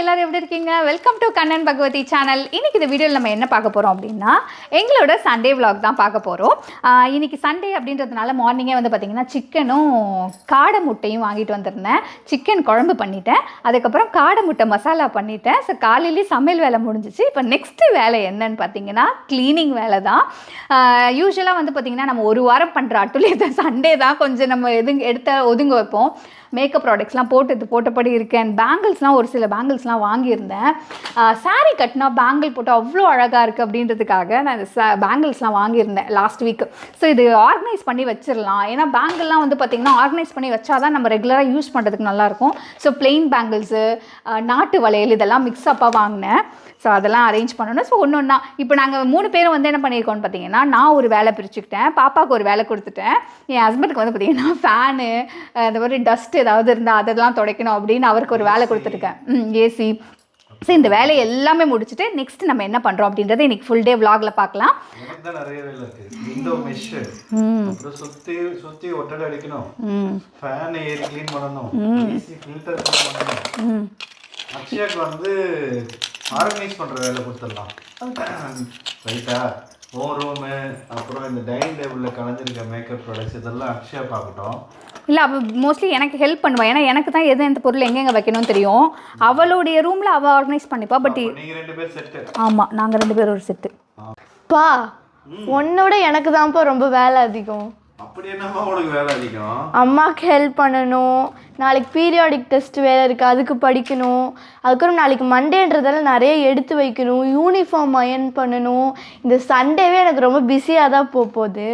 எல்லாரும் எப்படி இருக்கீங்க? Welcome to Kannan Bhagavathi channel இன்னைக்கு இந்த வீடியோவில் நம்ம என்ன பார்க்க போகிறோம் அப்படின்னா எங்களோட சண்டே விலாக் தான் பார்க்க போகிறோம் இன்னைக்கு சண்டே அப்படின்றதுனால மார்னிங்கே வந்து பார்த்திங்கன்னா சிக்கனும் காடை முட்டையும் வாங்கிட்டு வந்திருந்தேன். சிக்கன் குழம்பு பண்ணிட்டேன். அதுக்கப்புறம் காடை முட்டை மசாலா பண்ணிட்டேன். ஸோ காலையிலேயே சமையல் வேலை முடிஞ்சிச்சு. இப்போ நெக்ஸ்ட்டு வேலை என்னன்னு பார்த்தீங்கன்னா க்ளீனிங் வேலை தான். யூஸ்வலாக வந்து பார்த்திங்கன்னா நம்ம ஒரு வாரம் பண்ணுற அட்டுலேயே சண்டே தான் கொஞ்சம் நம்ம எது எடுத்த ஒதுங்க வைப்போம். மேக்கப் ப்ராடக்ட்ஸ்லாம் போட்டு போட்டபடி இருக்கேன். பேங்கிள்ஸ்லாம் ஒரு சில பேங்கிள்ஸ்லாம் வாங்கியிருந்தேன். சாரீ கட்டினா பேங்கிள் போட்டு அவ்வளோ அழகாக இருக்குது அப்படின்றதுக்காக நான் இந்த பேங்கிள்ஸ்லாம் வாங்கியிருந்தேன் லாஸ்ட் வீக் ஸோ இது ஆர்கனைஸ் பண்ணி வச்சிடலாம். ஏன்னா பேங்கிள்லாம் வந்து பார்த்திங்கன்னா ஆர்கனைஸ் பண்ணி வச்சாதான் நம்ம ரெகுலராக யூஸ் பண்ணுறதுக்கு நல்லாயிருக்கும். ஸோ பிளெயின் பேங்கிள்ஸு நாட்டு வளையல் இதெல்லாம் மிக்ஸ் அப்பாக வாங்கினேன். ஸோ அதெல்லாம் அரேஞ்ச் பண்ணணும். ஸோ ஒன்று ஒன்றா இப்போ நாங்கள் மூணு பேரும் வந்து என்ன பண்ணியிருக்கோம்னு பார்த்தீங்கன்னா நான் ஒரு வேலை பிரிச்சுக்கிட்டேன். பாப்பாவுக்கு ஒரு வேலை கொடுத்துட்டேன். என் ஹஸ்பண்டுக்கு வந்து பார்த்தீங்கன்னா ஃபேனு அந்த மாதிரி டஸ்ட் ஏதாவது இருந்தால் அதெல்லாம் துடைக்கணும் அப்படின்னு அவருக்கு ஒரு வேலை கொடுத்துருக்கேன். ஏசி ஸோ இந்த வேலையை எல்லாமே முடிச்சுட்டு நெக்ஸ்ட் நம்ம என்ன பண்ணுறோம் அப்படின்றத இன்னைக்கு ஃபுல் டே vlogல பார்க்கலாம். நிறைய வேலை இருக்கு விண்டோ மெஷ் அப்புறம் சுத்தி சுத்தி ஒட்டடை அடிக்கணும். ஃபேன் ஏறி க்ளீன் பண்ணணும். ஏசி ஃபில்டர் க்ளீன் பண்ணணும். அக்ஷயாக்கு வந்து ஆர்கனைஸ் பண்ற வேலை கொடுத்துடலாம். ரைட்டா? ஓ ரூமு அப்புறம் இந்த டைனிங் டேபிளில் கலந்துருக்க மேக்கப் ப்ராடக்ட்ஸ் இதெல்லாம் அக்ஷயா பார்க்கட்டும். இல்லை அவள் மோஸ்ட்லி எனக்கு ஹெல்ப் பண்ணுவா. ஏன்னா எனக்கு தான் எது எந்த பொருள் எங்கெங்கே வைக்கணும்னு தெரியும். அவளுடைய ரூமில் அவள் ஆர்கனைஸ் பண்ணிப்பா பட் அப்ப நீங்க ரெண்டு பேர் செட்டு ஆமாம் நாங்கள் ரெண்டு பேரும் ஒரு செட்டு பா உன்னோட எனக்கு தான்ப்பா ரொம்ப வேலை அதிகம். அப்படி என்னமா உனக்கு வேலை அதிகம்? அம்மாவுக்கு ஹெல்ப் பண்ணணும். நாளைக்கு பீரியாடிக் டெஸ்ட் வேலை இருக்குது அதுக்கு படிக்கணும். அதுக்கப்புறம் நாளைக்கு மண்டேன்றதால நிறைய எடுத்து வைக்கணும். யூனிஃபார்ம் அயன் பண்ணணும். இந்த சண்டேவே எனக்கு ரொம்ப பிஸியாக தான் போக போகுது.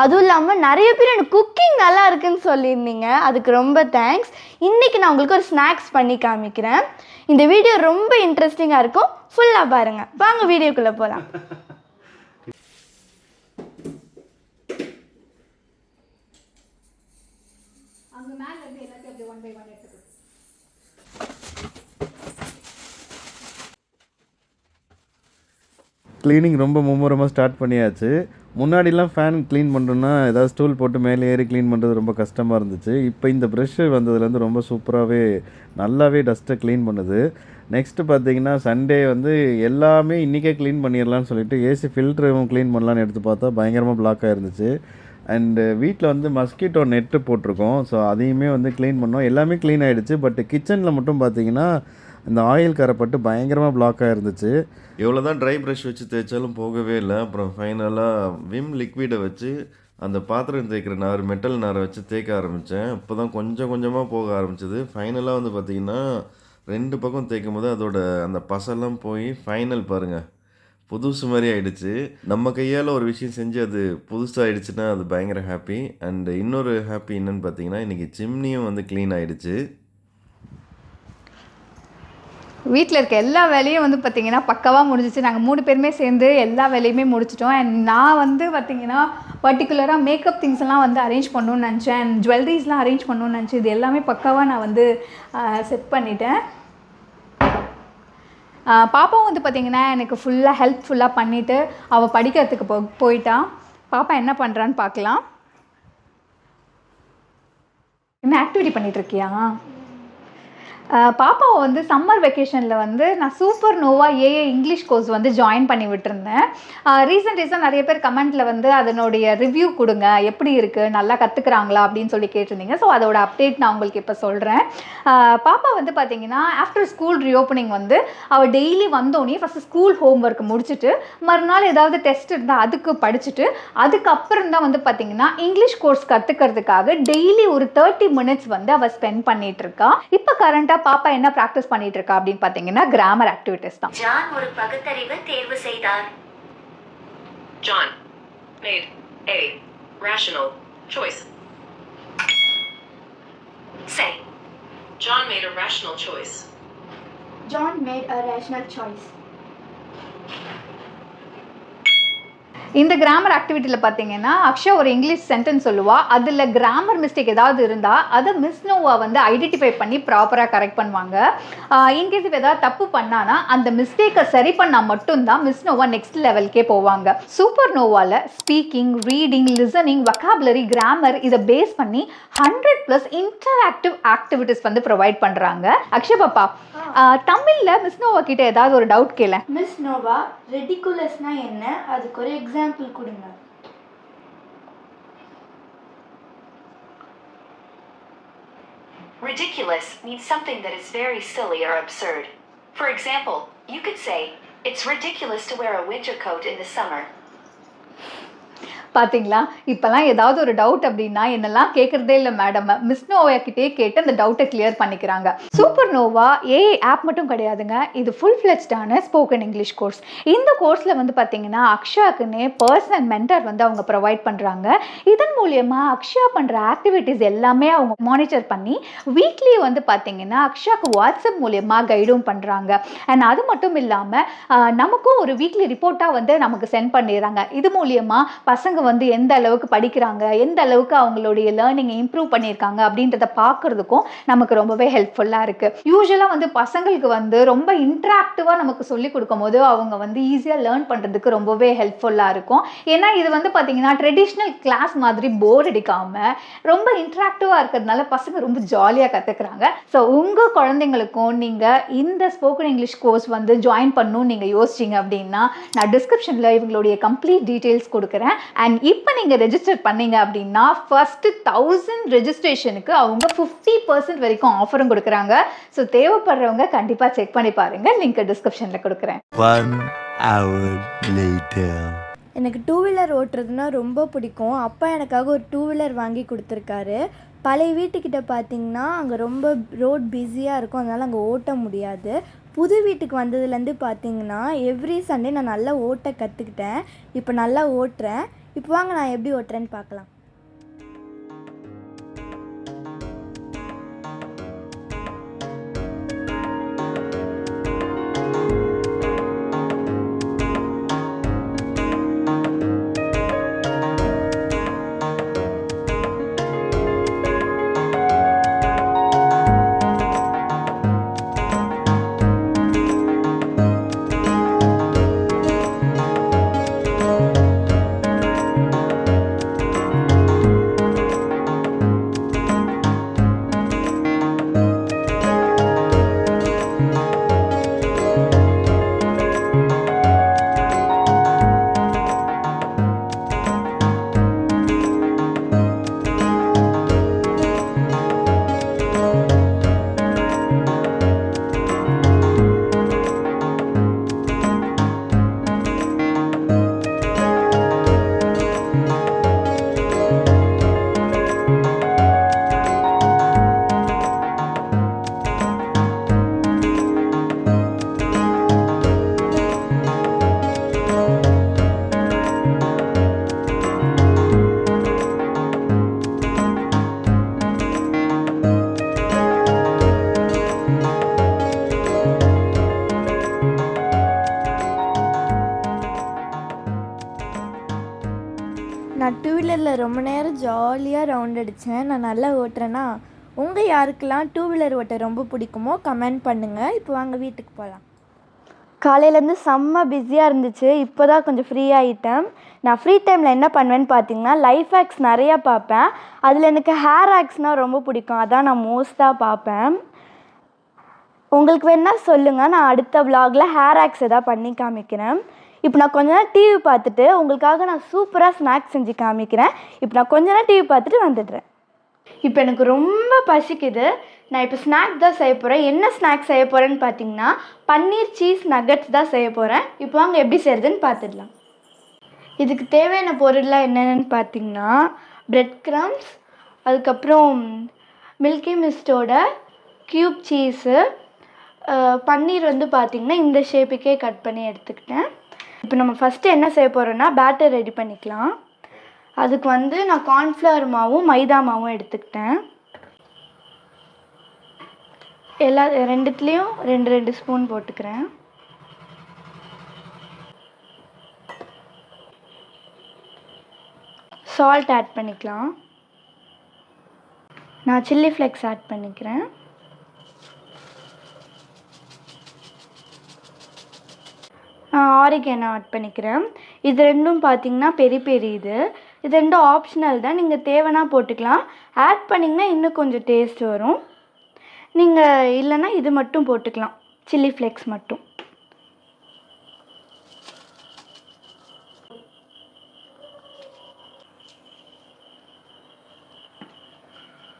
அதுவும் இல்லாமல் நிறைய பேர் எனக்கு குக்கிங் நல்லா இருக்குன்னு சொல்லியிருந்தீங்க. அதுக்கு ரொம்ப தேங்க்ஸ் இன்றைக்கி நான் உங்களுக்கு ஒரு ஸ்நாக்ஸ் பண்ணி காமிக்கிறேன். இந்த வீடியோ ரொம்ப இன்ட்ரெஸ்டிங்காக இருக்கும். ஃபுல்லாக பாருங்கள் வாங்க வீடியோக்குள்ளே போகலாம் க்ளீனிங் ரொம்ப மும்முரமாக ஸ்டார்ட் பண்ணியாச்சு. முன்னாடிலாம் ஃபேன் க்ளீன் பண்ணுறோன்னா ஏதாவது ஸ்டூல் போட்டு மேலே ஏறி க்ளீன் பண்ணுறது ரொம்ப கஷ்டமாக இருந்துச்சு. இப்போ இந்த ப்ரெஷ்ஷு வந்ததுலேருந்து ரொம்ப சூப்பராகவே நல்லாவே டஸ்ட்டை க்ளீன் பண்ணுது. நெக்ஸ்ட்டு பார்த்தீங்கன்னா சண்டே வந்து எல்லாமே இன்றைக்கே க்ளீன் பண்ணிடலான்னு சொல்லிட்டு ஏசி ஃபில்டரும் க்ளீன் பண்ணலான்னு எடுத்து பார்த்தா பயங்கரமாக பிளாக்காக இருந்துச்சு அண்டு வீட்டில் வந்து மஸ்கிட்டோ நெட்டு போட்டிருக்கோம். ஸோ அதையுமே வந்து க்ளீன் பண்ணோம். எல்லாமே க்ளீன் ஆகிடுச்சு பட் கிச்சனில் மட்டும் பார்த்தீங்கன்னா இந்த ஆயில் கரைப்பட்டு பயங்கரமாக பிளாக்காக இருந்துச்சு. எவ்வளோ தான் ட்ரை ப்ரஷ் வச்சு தேய்ச்சாலும் போகவே இல்லை. அப்புறம் ஃபைனலாக விம் லிக்விடை வச்சு அந்த பாத்திரம் தேய்க்கிற நார் மெட்டல் நாரை வச்சு தேய்க்க ஆரம்பித்தேன் அப்போ தான் கொஞ்சம் கொஞ்சமாக போக ஆரம்பிச்சது. ஃபைனலாக வந்து பார்த்திங்கன்னா ரெண்டு பக்கம் தேய்க்கும் போது அதோட அந்த பசெல்லாம் போய் ஃபைனல் பாருங்கள் புதுசு மாதிரி ஆயிடுச்சு. நம்ம கையால் ஒரு விஷயம் செஞ்சு அது புதுசாக ஆயிடுச்சுன்னா அது பயங்கர ஹாப்பி அண்ட் இன்னொரு ஹாப்பி என்னன்னு பார்த்தீங்கன்னா இன்றைக்கி சிம்னியும் வந்து க்ளீன் ஆகிடுச்சு வீட்டில் இருக்க எல்லா வேலையும் வந்து பார்த்திங்கன்னா பக்கவாக முடிஞ்சிச்சு. நாங்கள் மூணு பேருமே சேர்ந்து எல்லா வேலையுமே முடிச்சிட்டோம். அண்ட் நான் வந்து பார்த்திங்கன்னா பர்டிகுலராக மேக்கப் திங்ஸ் எல்லாம் வந்து அரேஞ்ச் பண்ணணும்னு நினச்சேன். அண்ட் ஜுவல்லரிஸ்லாம் அரேஞ்ச் பண்ணணும்னு நினச்சேன் இது எல்லாமே பக்காவாக நான் வந்து செட் பண்ணிட்டேன். பாப்பாவும் வந்து பார்த்திங்கன்னா எனக்கு ஃபுல்லாக ஹெல்ப்ஃபுல்லாக பண்ணிவிட்டு அவள் படிக்கிறதுக்கு போ போயிட்டான் பாப்பா என்ன பண்ணுறான்னு பார்க்கலாம் என்ன ஆக்டிவிட்டி பண்ணிகிட்ருக்கியா பாப்பாவை வந்து சம்மர் வெக்கேஷனில் வந்து நான் சூப்பர் நோவா ஏஏ இங்கிலீஷ் கோர்ஸ் வந்து ஜாயின் பண்ணி விட்டுருந்தேன். ரீசெண்ட் ரீசன் நிறைய பேர் கமெண்ட்டில் வந்து அதனுடைய ரிவ்யூ கொடுங்க. எப்படி இருக்குது நல்லா கற்றுக்குறாங்களா அப்படின்னு சொல்லி கேட்டிருந்தீங்க. ஸோ அதோட அப்டேட் நான் உங்களுக்கு இப்போ சொல்கிறேன் பாப்பா வந்து பார்த்தீங்கன்னா ஆஃப்டர் ஸ்கூல் ரீஓப்பனிங் வந்து அவள் டெய்லி வந்தோடனே ஃபஸ்ட்டு ஸ்கூல் ஹோம் ஒர்க் முடிச்சுட்டு மறுநாள் ஏதாவது டெஸ்ட் இருந்தால் அதுக்கு படிச்சுட்டு அதுக்கப்புறம் தான் வந்து பார்த்தீங்கன்னா இங்கிலீஷ் கோர்ஸ் கற்றுக்கிறதுக்காக டெய்லி ஒரு தேர்ட்டி மினிட்ஸ் வந்து அவள் ஸ்பெண்ட் பண்ணிகிட்ருக்கா இப்போ கரண்ட்டாக பாப்பா என்ன ப்ராக்டிஸ் பண்ணிட்டு இருக்கா அப்படின்னு பார்த்தீங்கன்னா கிராமர் ஆக்டிவிட்டீஸ் தான் ஜான் ஒரு பகுத்தறிவு தேர்வு செய்தார் John made a rational choice. சரி John made a rational choice. John made a rational choice. இந்த கிராமர் ஆக்டிவிட்டியில் பார்த்தீங்கன்னா அக்ஷயா ஒரு இங்கிலீஷ் சென்டென்ஸ் சொல்லுவா. அதில் கிராமர் மிஸ்டேக் ஏதாவது இருந்தால் அதை மிஸ் நோவா வந்து ஐடென்டிஃபை பண்ணி ப்ராப்பராக கரெக்ட் பண்ணுவாங்க. இன்கேஸ் இப்போ ஏதாவது தப்பு பண்ணானா அந்த மிஸ்டேக்கை சரி பண்ணால் மட்டும்தான் மிஸ் நோவா நெக்ஸ்ட் லெவல்க்கே போவாங்க. Super நோவாவில் speaking reading listening vocabulary grammar இதை பேஸ் பண்ணி ஹண்ட்ரட் ப்ளஸ் இன்டராக்டிவ் ஆக்டிவிட்டிஸ் வந்து ப்ரொவைட் பண்ணுறாங்க அக்ஷய் பாப்பா தமிழில் மிஸ் நோவா கிட்ட ஏதாவது ஒரு டவுட் கேள. மிஸ் நோவா ரெடிகுலஸ்னா என்ன? அதுக்கு ஒரு எக்ஸாம்பிள் கொடுங்க Ridiculous means something that is very silly or absurd. For example, you could say, It's ridiculous to wear a winter coat in the summer. பார்த்தீங்களா இப்போல்லாம் ஏதாவது ஒரு டவுட் அப்படின்னா என்னெல்லாம் கேட்குறதே இல்லை மேடம் மிஸ் நோவா கிட்டே கேட்டு அந்த டவுட்டை கிளியர் பண்ணிக்கிறாங்க. சூப்பர் நோவா ஏஐ ஆப் மட்டும் கிடையாதுங்க. இது ஃபுல் ஃப்ளெஜ்டான ஸ்போக்கன் இங்கிலீஷ் கோர்ஸ் இந்த கோர்ஸில் வந்து பார்த்தீங்கன்னா அக்ஷயாக்குன்னே பர்சனல் மென்டர் வந்து அவங்க ப்ரொவைட் பண்ணுறாங்க இதன் மூலியமாக அக்ஷயா பண்ணுற ஆக்டிவிட்டீஸ் எல்லாமே அவங்க மானிட்டர் பண்ணி வீக்லி வந்து பார்த்தீங்கன்னா அக்ஷயாக்கு வாட்ஸ்அப் மூலியமாக கைடும் பண்ணுறாங்க அண்ட் அது மட்டும் இல்லாமல் நமக்கும் ஒரு வீக்லி ரிப்போர்ட்டாக வந்து நமக்கு சென்ட் பண்ணிடுறாங்க. இது மூலியமாக பசங்க வந்து எந்த அளவுக்கு படிக்கிறாங்க எந்த அளவுக்கு அவங்களுடைய லேர்னிங்கை இம்ப்ரூவ் பண்ணியிருக்காங்க அப்படின்றத பார்க்குறதுக்கும் நமக்கு ரொம்பவே ஹெல்ப்ஃபுல்லாக இருக்குது யூஸ்வலாக வந்து பசங்களுக்கு வந்து ரொம்ப இன்ட்ராக்டிவாக நமக்கு சொல்லி கொடுக்கும்போது அவங்க வந்து ஈஸியாக லேர்ன் பண்ணுறதுக்கு ரொம்பவே ஹெல்ப்ஃபுல்லாக இருக்கும். ஏன்னா இது வந்து பார்த்தீங்கன்னா ட்ரெடிஷ்னல் கிளாஸ் மாதிரி போர் அடிக்காமல் ரொம்ப இன்ட்ராக்டிவாக இருக்கிறதுனால பசங்க ரொம்ப ஜாலியாக கற்றுக்குறாங்க ஸோ உங்கள் குழந்தைங்களுக்கும் நீங்கள் இந்த ஸ்போக்கன் இங்கிலீஷ் கோர்ஸ் வந்து ஜாயின் பண்ணணும்னு நீங்கள் யோசிச்சிங்க அப்படின்னா நான் டிஸ்கிரிப்ஷனில் இவங்களுடைய கம்ப்ளீட் டீட்டெயில்ஸ் கொடுக்குறேன். அண்ட் இப்போ நீங்கள் ரெஜிஸ்டர் பண்ணீங்க அப்படின்னா ஃபஸ்ட்டு தௌசண்ட் ரெஜிஸ்ட்ரேஷனுக்கு அவங்க ஃபிஃப்டி பர்சன்ட் வரைக்கும் ஆஃபரும் கொடுக்குறாங்க. ஸோ தேவைப்படுறவங்க கண்டிப்பாக செக் பண்ணி பாருங்கள் லிங்க் டிஸ்கிரிப்ஷனில் கொடுக்குறேன். எனக்கு டூ வீலர் ஓட்டுறதுனா ரொம்ப பிடிக்கும். அப்பா எனக்காக ஒரு டூ வீலர் வாங்கி கொடுத்துருக்காரு. பழைய வீட்டுக்கிட்ட பார்த்தீங்கன்னா அங்கே ரொம்ப ரோட் பிஸியாக இருக்கும். அதனால் அங்கே ஓட்ட முடியாது. புது வீட்டுக்கு வந்ததுலேருந்து பார்த்தீங்கன்னா எவ்ரி சண்டே நான் நல்லா ஓட்ட கற்றுக்கிட்டேன் இப்போ நல்லா ஓட்டுறேன். இப்போ வாங்க நான் எப்படி ஓட்டுறேன்னு பார்க்கலாம். நான் டூ வீலரில் ரொம்ப நேரம் ஜாலியாக ரவுண்ட் அடித்தேன் நான் நல்லா ஓட்டுறேன்னா உங்கள் யாருக்கெல்லாம் டூ வீலர் ஓட்ட ரொம்ப பிடிக்குமோ கமெண்ட் பண்ணுங்கள் இப்போ வாங்க வீட்டுக்கு போகலாம் காலையிலேருந்து செம்ம பிஸியாக இருந்துச்சு. இப்போ தான் கொஞ்சம் ஃப்ரீ ஆகிட்டேன் நான் ஃப்ரீ டைமில் என்ன பண்ணுவேன்னு பார்த்தீங்கன்னா லைஃப் ஹேக்ஸ் நிறையா பார்ப்பேன். அதில் எனக்கு ஹேர் ஹேக்ஸ்னால் ரொம்ப பிடிக்கும். அதான் நான் மோஸ்ட்டாக பார்ப்பேன். உங்களுக்கு வேணால் சொல்லுங்கள் நான் அடுத்த vlogல ஹேர் ஹேக்ஸ் எதாவது பண்ணி காமிக்கிறேன். இப்போ நான் கொஞ்ச நேரம் டிவி பார்த்துட்டு உங்களுக்காக நான் சூப்பராக ஸ்நாக்ஸ் செஞ்சு காமிக்கிறேன். இப்போ நான் கொஞ்ச நேரம் டிவி பார்த்துட்டு வந்துடுறேன். இப்போ எனக்கு ரொம்ப பசிக்குது. நான் இப்போ ஸ்நாக் தான் செய்ய போகிறேன் என்ன ஸ்நாக்ஸ் செய்ய போகிறேன்னு பார்த்தீங்கன்னா பன்னீர் சீஸ் நகட்ஸ் தான் செய்ய போகிறேன் இப்போ வாங்க எப்படி செய்கிறதுன்னு பார்த்துடலாம். இதுக்கு தேவையான பொருள்லாம் என்னென்னு பார்த்தீங்கன்னா ப்ரெட் க்ரம்ஸ் அதுக்கப்புறம் மில்கி மிஸ்டோட க்யூப் சீஸு பன்னீர் வந்து பார்த்திங்கன்னா இந்த ஷேப்புக்கே கட் பண்ணி எடுத்துக்கிட்டேன். இப்போ நம்ம ஃபஸ்ட்டு என்ன செய்ய போகிறோன்னா பேட்டர் ரெடி பண்ணிக்கலாம். அதுக்கு வந்து நான் கார்ன்ஃப்ளவர் மாவும் மைதா மாவும் எடுத்துக்கிட்டேன். எல்லா ரெண்டுத்துலேயும் ரெண்டு ரெண்டு ஸ்பூன் போட்டுக்கிறேன். சால்ட் ஆட் பண்ணிக்கலாம். நான் சில்லி ஃப்ளெக்ஸ் ஆட் பண்ணிக்கிறேன். ஆரிகேனோ ஆட் பண்ணிக்கிறேன். இது ரெண்டும் பார்த்தீங்கன்னா பெரிய பெரிய இது. இது ரெண்டும் ஆப்ஷனல் தான். நீங்கள் தேவைன்னா போட்டுக்கலாம். ஆட் பண்ணிங்கன்னா இன்னும் கொஞ்சம் டேஸ்ட் வரும். நீங்கள் இல்லைன்னா இது மட்டும் போட்டுக்கலாம். சில்லி ஃப்ளேக்ஸ் மட்டும்.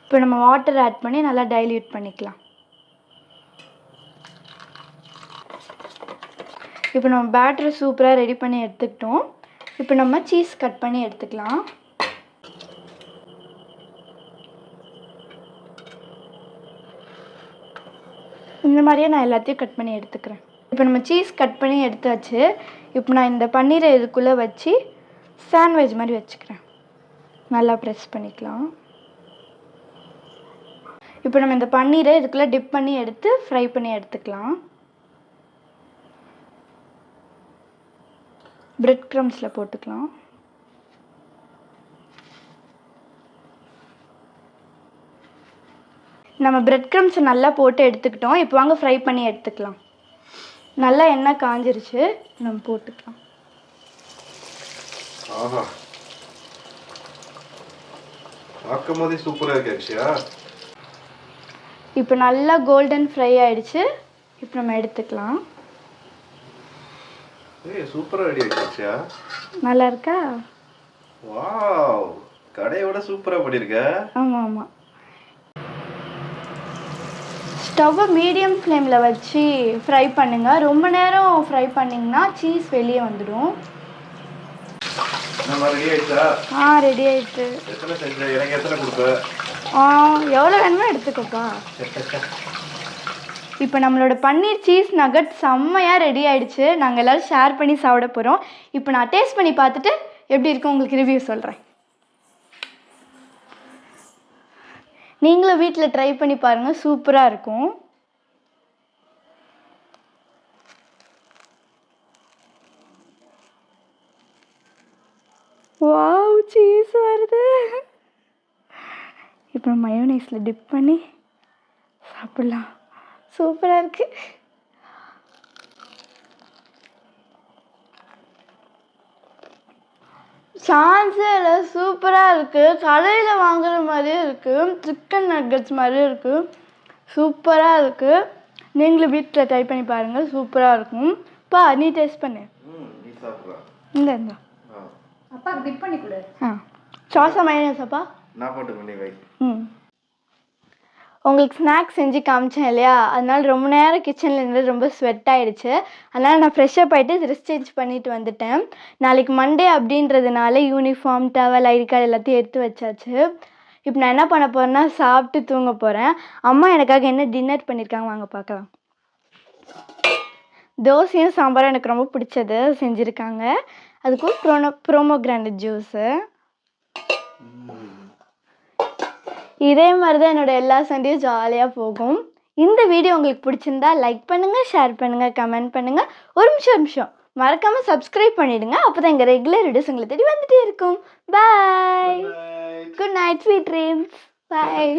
இப்போ நம்ம வாட்டர் ஆட் பண்ணி நல்லா டைல்யூட் பண்ணிக்கலாம். இப்போ நம்ம பேட்டரை சூப்பராக ரெடி பண்ணி எடுத்துக்கிட்டோம். இப்போ நம்ம சீஸ் கட் பண்ணி எடுத்துக்கலாம். இந்த மாதிரியே நான் எல்லாத்தையும் கட் பண்ணி எடுத்துக்கிறேன். இப்போ நம்ம சீஸ் கட் பண்ணி எடுத்தாச்சு. இப்போ நான் இந்த பன்னீரை இதுக்குள்ளே வச்சு சாண்ட்விச் மாதிரி வச்சுக்கிறேன். நல்லா ப்ரெஸ் பண்ணிக்கலாம். இப்போ நம்ம இந்த பன்னீரை இதுக்குள்ளே டிப் பண்ணி எடுத்து ஃப்ரை பண்ணி எடுத்துக்கலாம். பிரெட் க்ரம்ஸில் போட்டுக்கலாம். நம்ம பிரெட் க்ரம்ஸ் நல்லா போட்டு எடுத்துக்கிட்டோம். இப்போ வாங்க ஃப்ரை பண்ணி எடுத்துக்கலாம். நல்லா எண்ணெய் காஞ்சிருச்சு. நம்ம போட்டுக்கலாம். ஆஹா. பார்க்கும் போதே சூப்பராக இருக்கு அக்ஷயா இப்போ நல்லா கோல்டன் ஃப்ரை ஆயிடுச்சு. இப்போ நம்ம எடுத்துக்கலாம். ஏய் ரெடி ஆயிடுச்சு நல்லா இருக்கா வாவ் கடையோட சூப்பராக பண்ணியிருக்க ஆமாம் ஆமாம். ஸ்டவ்வை மீடியம் ஃப்ளேமில் வச்சு ஃப்ரை பண்ணுங்கள் ரொம்ப நேரம் ஃப்ரை பண்ணிங்கன்னா சீஸ் வெளியே வந்துடும். நம்ம ரெடி ஆயிடுச்சா? ஆ ரெடி ஆயிடுச்சு எத்தனை எத்தனை கொடுப்ப? ஆ எவ்வளோ வேணுமோ எடுத்துக்கோப்பா. இப்போ நம்மளோட பன்னீர் சீஸ் நகட் செம்மையாக ரெடி ஆகிடுச்சு நாங்கள் எல்லோரும் ஷேர் பண்ணி சாப்பிட போகிறோம் இப்போ நான் டேஸ்ட் பண்ணி பார்த்துட்டு எப்படி இருக்கும் உங்களுக்கு ரிவ்யூ சொல்கிறேன் நீங்களும் வீட்டில் ட்ரை பண்ணி பாருங்கள் சூப்பராக இருக்கும். வாவ் சீஸ் வருது. இப்போ மயோனைஸில் டிப் பண்ணி சாப்பிட்லாம். சூப்பராக இருக்கு. சான்ஸே இல்லை சூப்பராக இருக்குது கடையில் வாங்குற மாதிரியே இருக்குது சிக்கன் நக்கட்ஸ் மாதிரியே இருக்குது சூப்பராக இருக்குது நீங்களும் வீட்டில் ட்ரை பண்ணி பாருங்கள் சூப்பராக இருக்கும். பா நீ டேஸ்ட் பண்ணு. இந்த இந்த. அப்பாவுக்கு டிப் பண்ணி கொடு. ஆ. சாஸா மயோனைஸாப்பா நான் போட்டு பண்ணி வை ம். உங்களுக்கு ஸ்நாக்ஸ் செஞ்சு காமிச்சேன் இல்லையா? அதனால் ரொம்ப நேரம் கிச்சனில் இருந்து ரொம்ப ஸ்வெட் ஆகிடுச்சு அதனால் நான் ஃப்ரெஷ்ஷப் ஆகிட்டு ட்ரெஸ் சேஞ்ச் பண்ணிட்டு வந்துட்டேன். நாளைக்கு மண்டே அப்படின்றதுனால யூனிஃபார்ம் டவல் ஐடி கார்டு எல்லாத்தையும் எடுத்து வச்சாச்சு. இப்போ நான் என்ன பண்ண போகிறேன்னா சாப்பிட்டு தூங்க போகிறேன் அம்மா எனக்காக என்ன டின்னர் பண்ணியிருக்காங்க வாங்க பார்க்கலாம். தோசையும் சாம்பாரும் எனக்கு ரொம்ப பிடிச்சது. செஞ்சுருக்காங்க. அதுக்கும் ப்ரோனோ ப்ரோமோ கிராண்டட் ஜூஸு இதே மாதிரி தான் என்னோட எல்லா சண்டையும் ஜாலியாக போகும். இந்த வீடியோ உங்களுக்கு பிடிச்சிருந்தா லைக் பண்ணுங்கள் ஷேர் பண்ணுங்கள் கமெண்ட் பண்ணுங்கள் ஒரு நிமிஷம் நிமிஷம். மறக்காமல் சப்ஸ்கிரைப் பண்ணிடுங்க. அப்போ தான் எங்கள் ரெகுலர் வீடியோஸ் உங்களை தேடி வந்துட்டே இருக்கும். Bye good night sweet dreams bye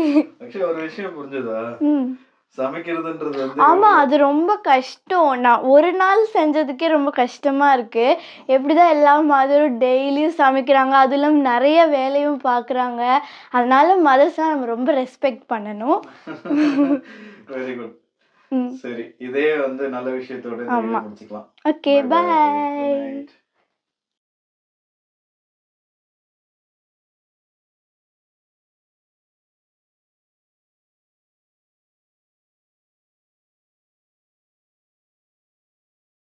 ஒரு விஷயம் புரிஞ்சதா? ம். சமைக்கிறதுன்றது வந்து ஆமாம் அது ரொம்ப கஷ்டம். நான் ஒரு நாள் செஞ்சதுக்கே ரொம்ப கஷ்டமாக இருக்குது எப்படி தான் எல்லா மதரும் டெய்லியும் சமைக்கிறாங்க அதுவும் இல்லாமல் நிறைய வேலையும் பார்க்குறாங்க அதனால மதர்ஸ்லாம் நம்ம ரொம்ப ரெஸ்பெக்ட் பண்ணணும். வெரி குட் சரி இதே வந்து நல்ல விஷயத்தோட ஆமா. முடிச்சுக்கலாம். Okay bye.